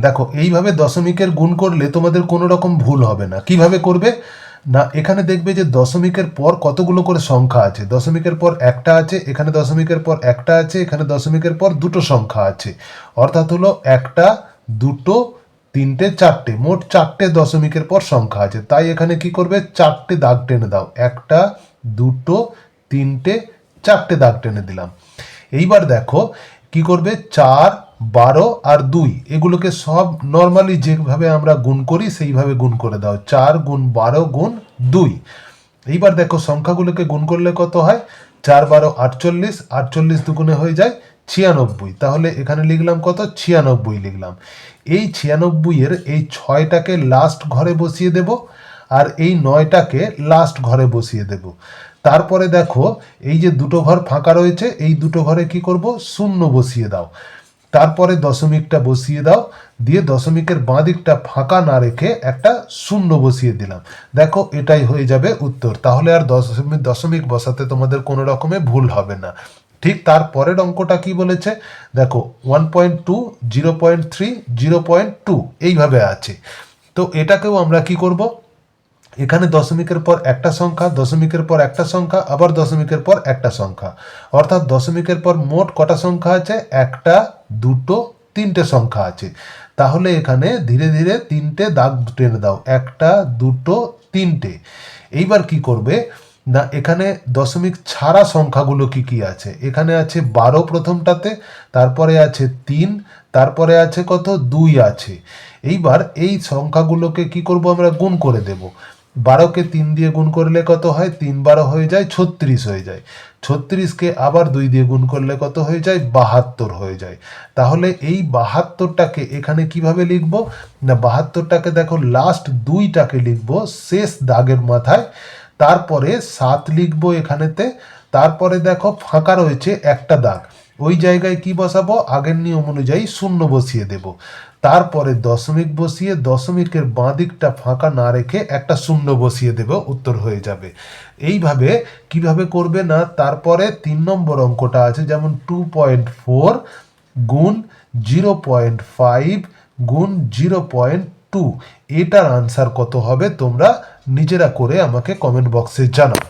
দেখো, এইভাবে দশমিকের গুণ করলে তোমাদের কোনো রকম ভুল হবে না। কীভাবে করবে? না, এখানে দেখবে যে দশমিকের পর কতগুলো করে সংখ্যা আছে। দশমিকের পর একটা আছে, এখানে দশমিকের পর একটা আছে, এখানে দশমিকের পর দুটো সংখ্যা আছে। অর্থাৎ হলো একটা, দুটো, তিনটে, চারটে, মোট চারটে দশমিকের পর সংখ্যা আছে। তাই এখানে কি করবে? চারটে দাগ টেনে দাও। একটা, দুটো, তিনটে, চারটে দাগ টেনে দিলাম। এইবার দেখো, কি করবে? চার বারো আর দুই, এগুলোকে সব নর্মালি যেভাবে আমরা গুণ করি, সেইভাবে গুণ করে দাও। চার গুণ বারো গুণ দুই। এইবার দেখো, সংখ্যাগুলোকে গুণ করলে কত হয়? চার, বারো, আটচল্লিশ আটচল্লিশ দুগুণে হয়ে যায় ছিয়ানব্বই। তাহলে এখানে লিখলাম কত? ছিয়ানব্বই লিখলাম। এই ছিয়ানব্বইয়ের এই ছয়টাকে লাস্ট ঘরে বসিয়ে দেব, আর এই নয়টাকে লাস্ট ঘরে বসিয়ে দেব। তারপরে দেখো, এই যে দুটো ঘর ফাঁকা রয়েছে, এই দুটো ঘরে কি করব? শূন্য বসিয়ে দাও। তারপরে দশমিকটা বসিয়ে দাও, দিয়ে দশমিকের বাঁ দিকটা ফাঁকা না রেখে একটা শূন্য বসিয়ে দিলাম। দেখো, এটাই হয়ে যাবে উত্তর। তাহলে আর দশমিক দশমিক বসাতে তোমাদের কোনো রকমে ভুল হবে না। ঠিক তার পরের অঙ্কটা কি বলেছে? দেখো one point two zero point three zero point two এইভাবে আছে। তো এটাকেও আমরা কি করব? এখানে দশমিকের পর একটা সংখ্যা, দশমিকের পর একটা সংখ্যা, আবার দশমিকের পর একটা সংখ্যা। অর্থাৎ দশমিকের পর মোট কটা সংখ্যা আছে? একটা, দুটো, তিনটে সংখ্যা আছে। তাহলে এখানে ধীরে ধীরে তিনটে দাগ টেনে দাও। একটা, দুটো, তিনটে। এইবার কি করবে? না, এখানে দশমিক ছাড়া সংখ্যাগুলো কি কি আছে? এখানে আছে বারো প্রথমটাতে, তারপরে আছে তিন, তারপরে আছে কত? দুই আছে। এইবার এই সংখ্যাগুলোকে কি করব আমরা? গুণ করে দেব। বারোকে তিন দিয়ে গুণ করলে কত হয়? তিন বারো হয়ে যায়, ছত্রিশ হয়ে যায়। ছত্রিশকে আবার দুই দিয়ে গুণ করলে কত হয়ে যায়? বাহাত্তর হয়ে যায়। তাহলে এই বাহাত্তরটাকে এখানে কীভাবে লিখব? না, বাহাত্তরটাকে দেখো লাস্ট দুইটাকে লিখব শেষ দাগের মাথায়। তারপরে সাত লিখব এখানেতে। তারপরে দেখো, ফাঁকা রয়েছে একটা দাগ। ওই জায়গায় কি বসাবো? আগের নিয়ম অনুযায়ী শূন্য বসিয়ে দেব। তারপরে দশমিক বসিয়ে দশমিকের বাঁ দিকটা ফাঁকা না রেখে একটা শূন্য বসিয়ে দেবে, উত্তর হয়ে যাবে। এইভাবে কীভাবে করবে না? তারপরে তিন নম্বর অঙ্কটা আছে, যেমন টু পয়েন্ট ফোর গুণ জিরো পয়েন্ট ফাইভ গুণ জিরো পয়েন্ট টু এটার আনসার কত হবে? তোমরা নিজেরা করে আমাকে কমেন্ট বক্সে জানাও।